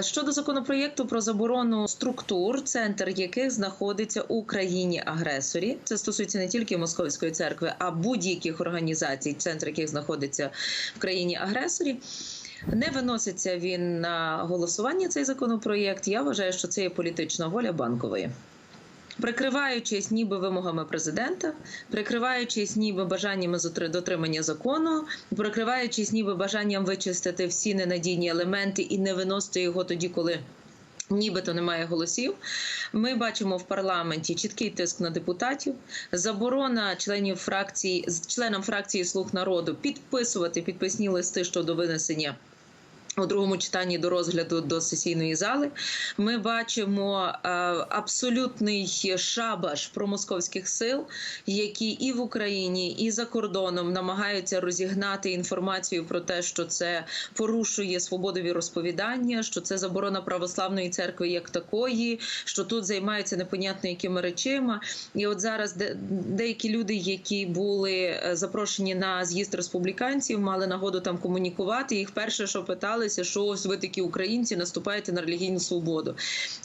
Щодо законопроєкту про заборону структур, центр яких знаходиться у країні агресорі, це стосується не тільки московської церкви, а будь-яких організацій, центр яких знаходиться в країні агресорі. Не виноситься він на голосування цей законопроєкт. Я вважаю, що це є політична воля банкової. Прикриваючись ніби вимогами президента, прикриваючись ніби бажаннями дотримання закону, прикриваючись ніби бажанням вичистити всі ненадійні елементи і не виносити його тоді, коли. Нібито немає голосів. Ми бачимо в парламенті чіткий тиск на депутатів, заборона членів фракції членам фракції Слуг народу підписувати підписні листи щодо винесення у другому читанні до розгляду до сесійної зали ми бачимо е, абсолютний шабаш промосковських сил, які і в Україні, і за кордоном намагаються розігнати інформацію про те, що це порушує свободові розповідання, що це заборона православної церкви як такої, що тут займаються непонятно якими речима. І от зараз де, деякі люди, які були е, запрошені на з'їзд республіканців, мали нагоду там комунікувати. Їх перше, що питалися, що ось ви такі українці наступаєте на релігійну свободу.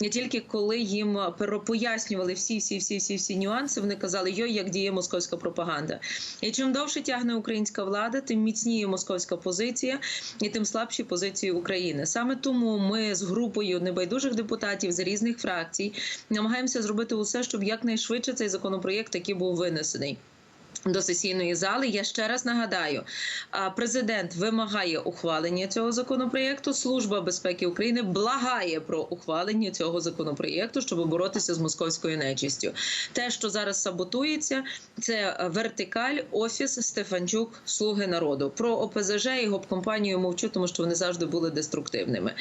І тільки коли їм пояснювали всі, всі, всі, всі, всі нюанси, вони казали, йой, як діє московська пропаганда. І чим довше тягне українська влада, тим міцніє московська позиція і тим слабші позиції України. Саме тому ми з групою небайдужих депутатів з різних фракцій намагаємося зробити усе, щоб якнайшвидше цей законопроєкт таки був винесений. До сесійної зали я ще раз нагадаю, президент вимагає ухвалення цього законопроєкту. Служба безпеки України благає про ухвалення цього законопроєкту, щоб боротися з московською нечистю. Те, що зараз саботується, це вертикаль, офіс Стефанчук, слуги народу. Про ОПЗЖ і гоп компанію мовчу, тому що вони завжди були деструктивними.